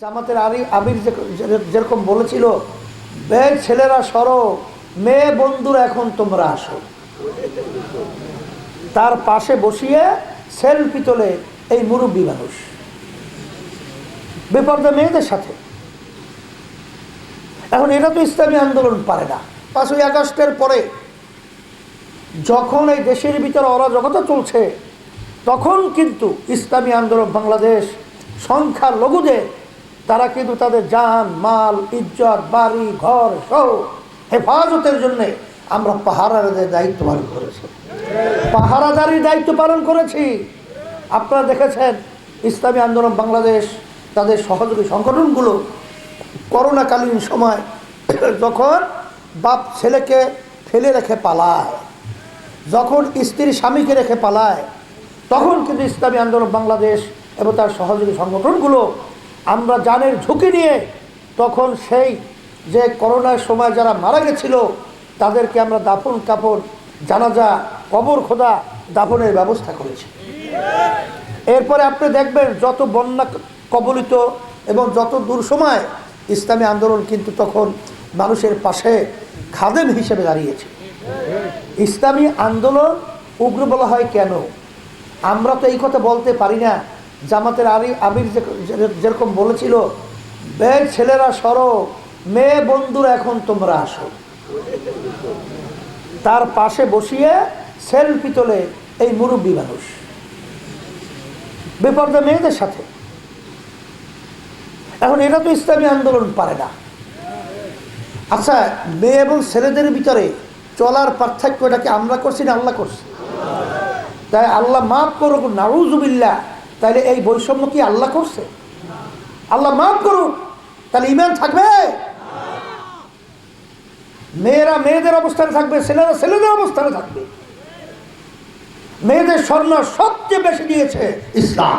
জামাতের আরি যে- যেরকম বলেছিল বে ছেলেরা সরো, মেয়ে বন্ধুরা এখন তোমরা আসো। তার পাশে বসিয়ে সেলফি তোলে এই মুরব্বী মানুষ। বেপর্দা মেয়েদের সাথে। এখন এটা তো ইসলামী আন্দোলন পারে না। পাঁচই আগস্টের পরে যখন এই দেশের ভিতরে অরাজকতা চলছে, তখন কিন্তু ইসলামী আন্দোলন বাংলাদেশ সংখ্যা লঘুদের তারা কিন্তু তাদের যান মাল, ইজ্জত, বাড়ি, ঘর সহ হেফাজতের জন্য আমরা পাহারাদের দায়িত্ব পালন করেছি। পাহারাদারির দায়িত্ব পালন করেছি। আপনারা দেখেছেন, ইসলামী আন্দোলন বাংলাদেশ, তাদের সহযোগী সংগঠনগুলো করোনাকালীন সময় যখন বাপ ছেলেকে ফেলে রেখে পালায়, যখন স্ত্রী স্বামীকে রেখে পালায়, তখন কিন্তু ইসলামী আন্দোলন বাংলাদেশ এবং তার সহযোগী সংগঠনগুলো আমরা জানের ঝুঁকি নিয়ে তখন সেই যে করোনার সময় যারা মারা গেছিল, তাদেরকে আমরা দাফন কাপড়, জানাজা, কবর খোদা দাফনের ব্যবস্থা করেছি। এরপরে আপনি দেখবেন যত বন্যা কবলিত এবং যত দূর সময় ইসলামী আন্দোলন কিন্তু তখন মানুষের পাশে খাদেম হিসেবে দাঁড়িয়েছে। ইসলামী আন্দোলন উগ্র বলা হয় কেন? আমরা তো এই কথা বলতে পারি না। জামাতের আরি যে- যেরকম বলেছিল, বে ছেলেরা সরো, মেয়ে বন্ধুরা এখন তোমরা আসো। তার পাশে বসিয়ে সেলফি তোলে এই মুরব্বী মানুষ। বেপর্দা মেয়েদের সাথে। এখন এটা তো ইসলামী আন্দোলন পারে না। আচ্ছা মেয়ে এবং ছেলেদের ভিতরে চলার পার্থক্য এটাকে আমরা করছি না আল্লাহ করছি? তাই আল্লাহ মাফ করুক নারুজুবিল্লা তাহলে এই বৈষম্য কি আল্লাহ করছে? আল্লাহ মাফ করুন, তাহলে ইমান থাকবে? মেয়েরা মেয়েদের অবস্থানে থাকবে, ছেলেরা ছেলেদের অবস্থানে থাকবে। মেয়েদের স্বর্ণ সবচেয়ে বেশি দিয়েছে ইসলাম।